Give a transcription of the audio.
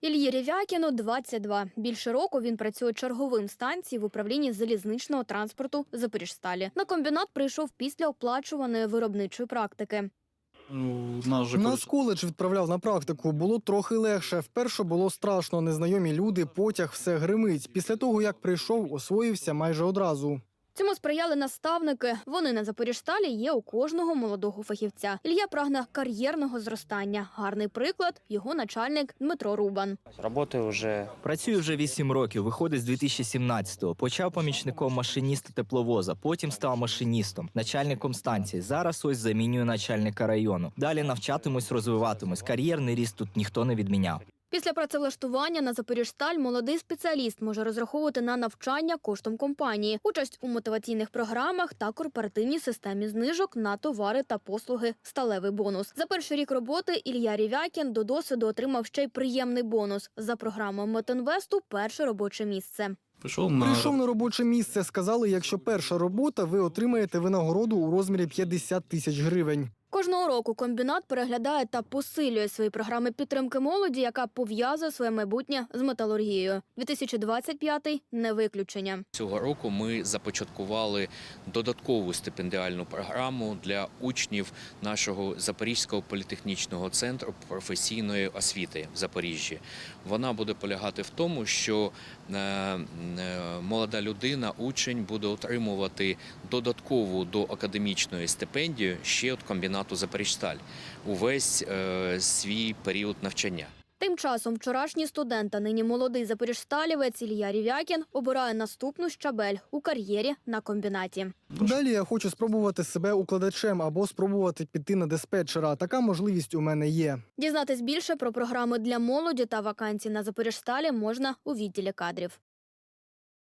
Ільї Рєвякіну 22. Більше року він працює черговим станції в управлінні залізничного транспорту Запоріжсталі. На комбінат прийшов після оплачуваної виробничої практики. Ну, нас же Нас коледж відправляв на практику. Було трохи легше. Вперше було страшно. Незнайомі люди, потяг, все гримить. Після того, як прийшов, освоївся майже одразу. Цьому сприяли наставники. Вони на Запоріжсталі є у кожного молодого фахівця. Ілья прагне кар'єрного зростання. Гарний приклад його начальник Дмитро Рубан. Работаю уже Працюю вже 8 років, виходить з 2017-го. Почав помічником машиніста тепловоза, потім став машиністом, начальником станції. Зараз ось замінюю начальника району. Далі навчатимусь, розвиватимусь. Кар'єрний ріст тут ніхто не відміняв. Після працевлаштування на Запоріжсталь молодий спеціаліст може розраховувати на навчання коштом компанії, участь у мотиваційних програмах та корпоративній системі знижок на товари та послуги сталевий бонус. За перший рік роботи Ілья Рівякін до досвіду отримав ще й приємний бонус за програмою Метинвесту перше робоче місце. Прийшов на Прийшов на робоче місце. Сказали, якщо перша робота, ви отримаєте винагороду у розмірі 50 тисяч гривень. Кожного року комбінат переглядає та посилює свої програми підтримки молоді, яка пов'язує своє майбутнє з металургією. 2025 – не виключення. Цього року ми започаткували додаткову стипендіальну програму для учнів нашого Запорізького політехнічного центру професійної освіти в Запоріжжі. Вона буде полягати в тому, що е, е, молода людина, учень, буде отримувати додаткову до академічної стипендію ще від комбінату Запоріжсталь увесь е, свій період навчання. Тим часом вчорашній студент, а нині молодий запоріжсталівець Ілья Рівякін обирає наступну щабель у кар'єрі на комбінаті. Далі я хочу спробувати себе укладачем або спробувати піти на диспетчера. Така можливість у мене є. Дізнатись більше про програми для молоді та вакансії на Запоріжсталі можна у відділі кадрів.